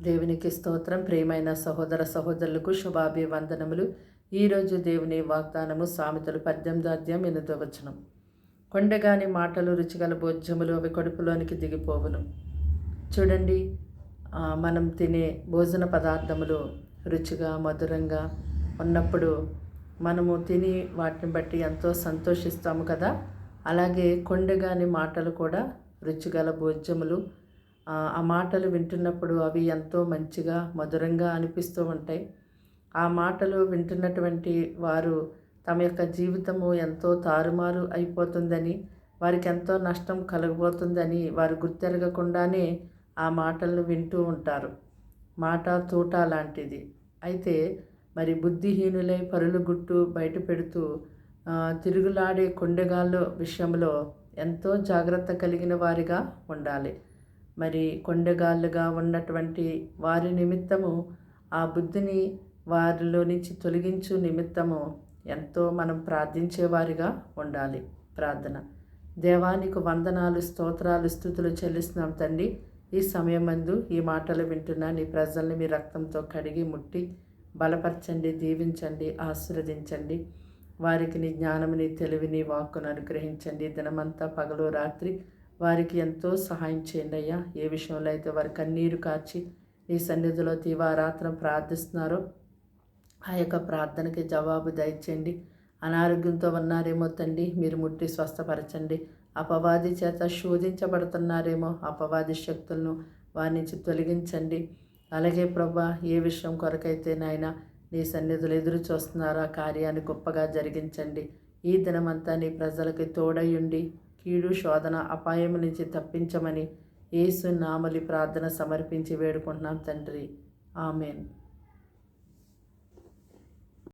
దేవునికి స్తోత్రం. ప్రేమైన సహోదర సహోదరులకు శుభాభివందనములు. ఈరోజు దేవుని వాగ్దానము సామెతలు పద్దెనిమిదో అధ్యాయం ఎనిమిదో వచనం. కొండగాని మాటలు రుచిగల భోజ్యములు అవి కడుపులోనికి దిగిపోవును. చూడండి మనం తినే భోజన పదార్థములు రుచిగా మధురంగా ఉన్నప్పుడు మనము తిని వాటిని బట్టి ఎంతో సంతోషిస్తాము కదా. అలాగే కొండగాని మాటలు కూడా రుచిగల భోజ్యములు ఆ మాటలు వింటున్నప్పుడు అవి ఎంతో మంచిగా మధురంగా అనిపిస్తూ ఉంటాయి. ఆ మాటలు వింటున్నటువంటి వారు తమ యొక్క జీవితము ఎంతో తారుమారు అయిపోతుందని వారికి ఎంతో నష్టం కలగబోతుందని వారు గుర్తెరగకుండానే ఆ మాటలను వింటూ ఉంటారు. మాట తూట లాంటిది. అయితే మరి బుద్ధిహీనులై పరులు గుట్టు బయట పెడుతూ తిరుగులాడే కొండగాళ్ళ విషయంలో ఎంతో జాగ్రత్త కలిగిన వారిగా ఉండాలి. మరి కొండగాళ్ళుగా ఉన్నటువంటి వారి నిమిత్తము ఆ బుద్ధిని వారిలో నుంచి తొలగించు నిమిత్తము ఎంతో మనం ప్రార్థించేవారిగా ఉండాలి. ప్రార్థన. దేవానికి వందనాలు స్తోత్రాలు స్థుతులు చెల్లిస్తున్నాం తండ్రి. ఈ సమయమందు ఈ మాటలు వింటున్న నీ ప్రజల్ని మీ రక్తంతో కడిగి ముట్టి బలపరచండి దీవించండి ఆశీర్వదించండి. వారికి నీ జ్ఞానముని తెలివిని వాక్కును అనుగ్రహించండి. దినమంతా పగలు రాత్రి వారికి ఎంతో సహాయం చేయండి అయ్యా. ఏ విషయంలో అయితే వారి కన్నీరు కార్చి నీ సన్నిధిలో తీవారాత్రం ప్రార్థిస్తున్నారో ఆ యొక్క ప్రార్థనకి జవాబు దయచేయండి. అనారోగ్యంతో ఉన్నారేమో తండ్రి మీరు ముట్టి స్వస్థపరచండి. అపవాది చేత శోధించబడుతున్నారేమో అపవాది శక్తులను వారి నుంచి తొలగించండి. అలాగే ప్రభా ఏ విషయం కొరకైతే నాయన నీ సన్నిధులు ఎదురు చూస్తున్నారో ఆ కార్యాన్ని గొప్పగా జరిగించండి. ఈ దినమంతా నీ ప్రజలకి తోడయుండి కీడు శోధన అపాయం నుంచి తప్పించమని యేసు నామలి ప్రార్థన సమర్పించి వేడుకుంటున్నాం తండ్రి. ఆమెన్.